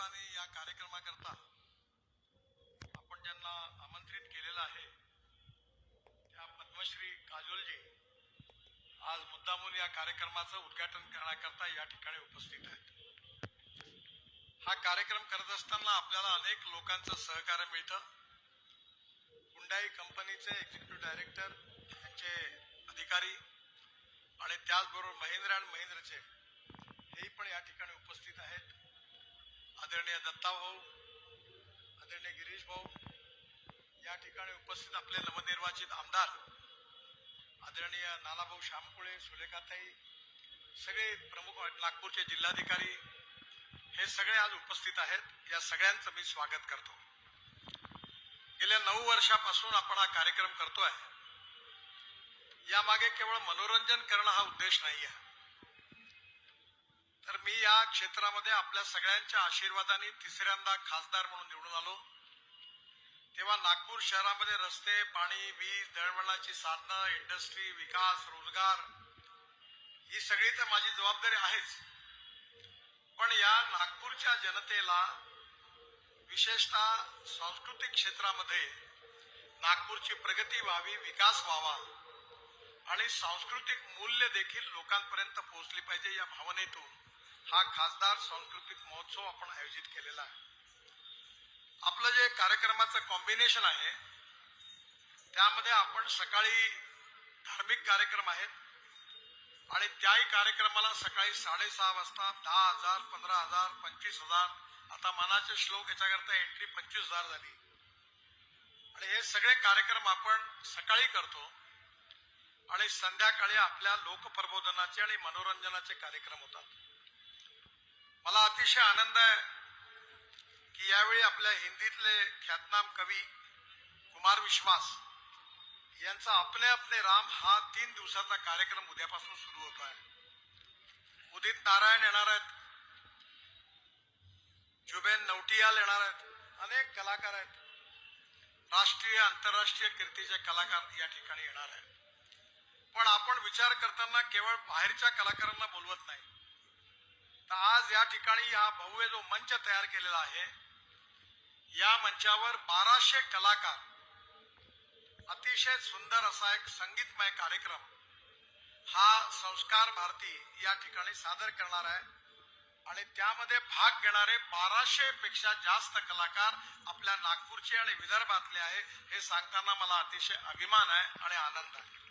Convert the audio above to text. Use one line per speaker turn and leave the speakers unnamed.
निमित्ताने या कार्यक्रमाकरता आपण ज्यांना आमंत्रित केलेलं आहे त्या पद्मश्री काजोलजी आज मुद्दामून या कार्यक्रमाचं उद्घाटन करण्याकरता या ठिकाणी उपस्थित आहेत. हा कार्यक्रम करत असताना आपल्याला अनेक लोकांचं सहकार्य मिळतं. हुंडाई कंपनीचे एक्झिक्युटिव्ह डायरेक्टर यांचे अधिकारी आणि त्याचबरोबर महिंद्रा अँड महिंद्राचे हेही पण या ठिकाणी उपस्थित आहेत. आदरणीय दत्ता भाऊ आदरणीय गिरीश भाऊ या ठिकाणी उपस्थित आपले नवनिर्वाचित आमदार आदरणीय नानाभाऊ श्यामकुळे सुलेखाताई सगळे प्रमुख नागपूरचे जिल्हाधिकारी हे सगळे आज उपस्थित आहेत. या सगळ्यांचं मी स्वागत करतो. गेल्या नऊ वर्षापासून आपण हा कार्यक्रम करतोय. यामागे केवळ मनोरंजन करणं हा उद्देश नाही आहे तर मी या क्षेत्रामध्ये आपल्या सगळ्यांच्या आशीर्वादाने तिसऱ्यांदा खासदार म्हणून निवडून आलो. तेव्हा नागपूर शहरामध्ये रस्ते पाणी वीज दळणवळणाची साधनं इंडस्ट्री विकास रोजगार ही सगळी तर माझी जबाबदारी आहेच. पण या नागपूरच्या जनतेला विशेषतः सांस्कृतिक क्षेत्रामध्ये नागपूरची प्रगती व्हावी विकास व्हावा आणि सांस्कृतिक मूल्य देखील लोकांपर्यंत पोहोचली पाहिजे या भावनेतून हा खासदार सांस्कृतिक महोत्सव आपण आयोजित केलेला आहे. आपलं जे कार्यक्रमाचं कॉम्बिनेशन आहे त्यामध्ये आपण सकाळी धार्मिक कार्यक्रम आहेत आणि त्याही कार्यक्रमाला सकाळी साडेसहा वाजता दहा हजार पंधरा हजार पंचवीस हजार आता मनाचे श्लोक याच्याकरता एंट्री पंचवीस हजार झाली. आणि हे सगळे कार्यक्रम आपण सकाळी करतो आणि संध्याकाळी आपल्या लोकप्रबोधनाचे आणि मनोरंजनाचे कार्यक्रम होतात. मला अतिशय आनंद आहे की यावेळी आपल्या हिंदीतले ख्यातनाम कवी कुमार विश्वास यांचा आपले आपले राम हा तीन दिवसाचा कार्यक्रम उद्यापासून सुरू होत आहे. उदित नारायण येणार आहेत. जुबेन नवटियाल येणार आहेत. अनेक कलाकार आहेत. राष्ट्रीय आंतरराष्ट्रीय कीर्तीचे कलाकार या ठिकाणी येणार आहेत. पण आपण विचार करताना केवळ बाहेरच्या कलाकारांना बोलवत नाही. तर आज या ठिकाणी हा भव्य जो मंच तयार केलेला आहे. या मंचावर बाराशे कलाकार अतिशय सुंदर असा एक संगीतमय कार्यक्रम हा संस्कार भारती या ठिकाणी सादर करणार आहे. आणि त्यामध्ये भाग घेणारे बाराशे पेक्षा जास्त कलाकार आपल्या नागपूरचे आणि विदर्भातले आहे हे सांगताना मला अतिशय अभिमान आहे आणि आनंद आहे.